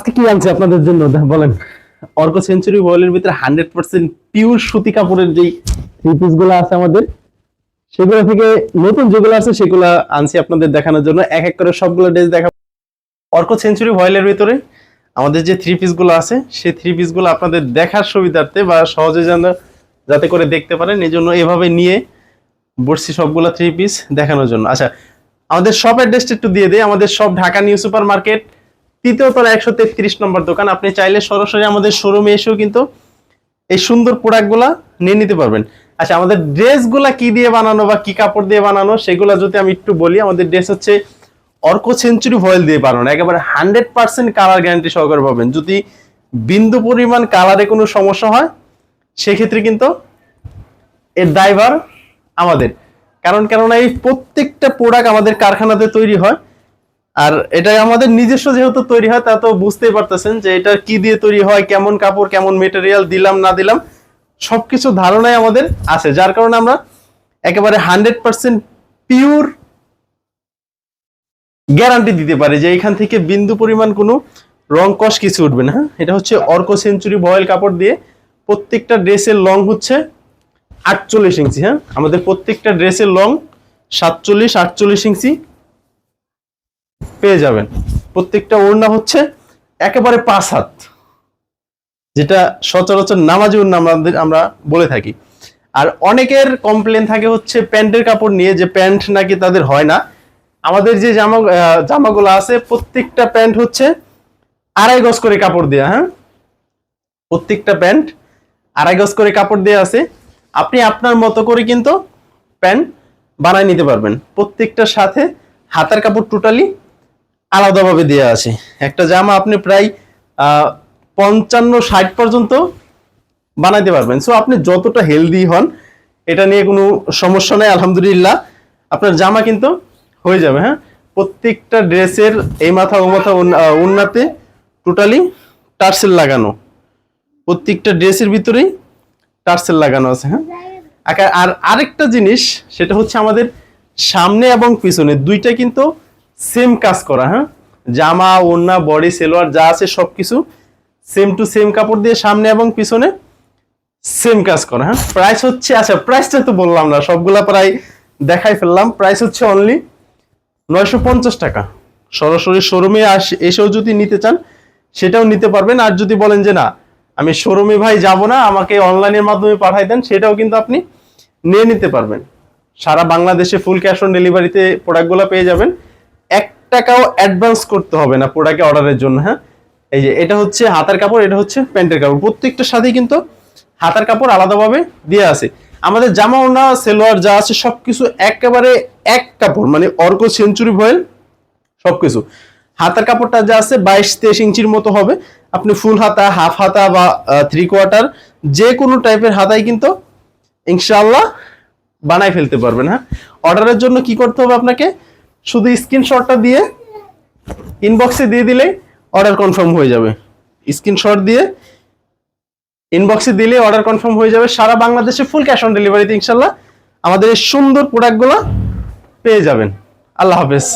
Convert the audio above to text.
আজকে কি আনছে আপনাদের জন্য? বলেন। অর্ক সেঞ্চুরি বয়েলের ভিতরে হান্ড্রেড পার্সেন্ট পিওর সুতি কাপড়ের যেই থ্রি পিসগুলো আছে আমাদের, সেগুলো থেকে নতুন যেগুলো আছে, সেগুলো আনছি আপনাদের দেখানোর জন্য। এক এক করে সবগুলো ড্রেস দেখা অর্ক সেঞ্চুরি ভয়েলের ভিতরে আমাদের যে থ্রি পিসগুলো আছে, সেই থ্রি পিসগুলো আপনাদের দেখার সুবিধার্থে বা সহজে যেন যাতে করে দেখতে পারেন, এই জন্য এভাবে নিয়ে বসছি সবগুলো থ্রি পিস দেখানোর জন্য। আচ্ছা আমাদের শপ অ্যাড্রেসটা একটু দিয়ে দিই। আমাদের সব ঢাকা নিউ সুপার মার্কেট তৃতীয় তলা একশো তেত্রিশ নম্বর দোকান। আপনি চাইলে সরাসরি আমাদের শোরুমে এসেও কিন্তু এই সুন্দর প্রোডাক্টগুলা নিয়ে নিতে পারবেন। আচ্ছা আমাদের ড্রেসগুলা কি দিয়ে বানানো বা কি কাপড় দিয়ে বানানো, সেগুলো যদি আমি একটু বলি, আমাদের ড্রেস হচ্ছে অর্ক সেঞ্চুরি ভয়েল দিয়ে বানানো। একেবারে হান্ড্রেড পার্সেন্ট কালার গ্যারান্টি সহকারে পাবেন। যদি বিন্দু পরিমাণ কালারে কোনো সমস্যা হয়, সেক্ষেত্রে কিন্তু এর ড্রাইভার আমাদের। কারণ কেননা এই প্রত্যেকটা প্রোডাক্ট আমাদের কারখানাতে তৈরি হয়। আর এটা আমাদের নিজস্ব যেহেতু তৈরি হয়, তা তো বুঝতেই পারতেছেন যে এটা কি দিয়ে তৈরি হয়, কেমন কাপড়, কেমন মেটেরিয়াল দিলাম, না দিলাম, সবকিছু ধারণাই আমাদের আছে, যার কারণে আমরা একেবারে হান্ড্রেড পার্সেন্ট পিওর গ্যারান্টি দিতে পারি যে এখান থেকে বিন্দু পরিমাণ কোনো রং কষ কিছু উঠবে না হ্যাঁ? এটা হচ্ছে অর্ক সেঞ্চুরি ভয়েল কাপড় দিয়ে প্রত্যেকটা ড্রেসের লং হচ্ছে আটচল্লিশ ইঞ্চি হ্যাঁ আমাদের প্রত্যেকটা ড্রেসের লং সাতচল্লিশ আটচল্লিশ ইঞ্চি পেয়ে যাবেন। প্রত্যেকটা ওড়না হচ্ছে একেবারে পাঁচ হাত, যেটা সচরাচর নামাজি ওড়না আমাদের আমরা বলে থাকি। আর অনেকের কমপ্লেন থাকে হচ্ছে প্যান্টের কাপড় নিয়ে যে প্যান্ট নাকি তাদের হয় না। আমাদের যে জামা জামাগুলো আছে, প্রত্যেকটা প্যান্ট হচ্ছে আড়াই গজ করে কাপড় দেওয়া হ্যাঁ? প্রত্যেকটা প্যান্ট আড়াই গজ করে কাপড় দেওয়া আছে। আপনি আপনার মতো করে কিন্তু প্যান্ট বানায় নিতে পারবেন। প্রত্যেকটার সাথে হাতার কাপড় টোটালি আলাদাভাবে দেওয়া আছে একটা জামা আপনি প্রায় পঞ্চান্ন, ষাট পর্যন্ত বানাইতে পারবেন। সো আপনি যতটা হেলদি হন, এটা নিয়ে কোনো সমস্যা নেই, আলহামদুলিল্লাহ। আপনার জামা কিন্তু হয়ে যাবে হ্যাঁ? প্রত্যেকটা ড্রেসের এই মাথা, ও মাথা উন্নাতে টোটালি টার্সেল লাগানো। প্রত্যেকটা ড্রেসের ভিতরেই টার্সেল লাগানো আছে হ্যাঁ? আর আরেকটা জিনিস, সেটা হচ্ছে আমাদের সামনে এবং পিছনে, দুইটা কিন্তু সেম কাজ করা হ্যাঁ? জামা, ওড়না বডি সেলোয়ার, যা আছে সবকিছু সেম টু সেম কাপড় দিয়ে সামনে এবং পিছনে সেম কাজ করা হ্যাঁ? প্রাইস হচ্ছে আচ্ছা প্রাইসটা তো বললাম না, সবগুলা প্রায় দেখাই ফেললাম। প্রাইস হচ্ছে অনলি নয়শো পঞ্চাশ টাকা। সরাসরি শোরুমে আস, এসেও যদি নিতে চান, সেটাও নিতে পারবেন। আর যদি বলেন যে না, আমি শোরুমে ভাই যাব না, আমাকে অনলাইনের মাধ্যমে পাঠাই দেন, সেটাও কিন্তু আপনি নিয়ে নিতে পারবেন। সারা বাংলাদেশে ফুল ক্যাশ অন ডেলিভারিতে প্রোডাক্টগুলো পেয়ে যাবেন। টাকাও অ্যাডভান্স করতে হবে না প্রোডাক্টে অর্ডারের জন্য হ্যাঁ? এই যে, এটা হচ্ছে হাতার কাপড়, এটা হচ্ছে প্যান্টের কাপড়। প্রত্যেকটার সাথেই কিন্তু হাতার কাপড় আলাদাভাবে দিয়ে আছে। আমাদের জামা ওনা সেলোয়ার যা আছে সব কিছু একেবারে এক কাপড় মানে অর্ক সেঞ্চুরি ভয়েল সব কিছু হাতার কাপড়টা যা আছে, বাইশ তেইশ ইঞ্চির মতো হবে। আপনি ফুল হাতা হাফ হাতা বা থ্রি কোয়ার্টার যে কোনো টাইপের হাতাই কিন্তু ইনশাআল্লাহ বানাই ফেলতে পারবেন হ্যাঁ? অর্ডারের জন্য কি করতে হবে আপনাকে? শুধু স্ক্রিনশটটা দিয়ে ইনবক্সে দিয়ে দিলেই অর্ডার কনফার্ম হয়ে যাবে। স্ক্রিনশট দিয়ে ইনবক্সে দিলে অর্ডার কনফার্ম হয়ে যাবে। সারা বাংলাদেশে ফুল ক্যাশ অন ডেলিভারিতে ইনশাল্লাহ আমাদের এই সুন্দর প্রোডাক্টগুলো পেয়ে যাবেন। আল্লাহ হাফেজ।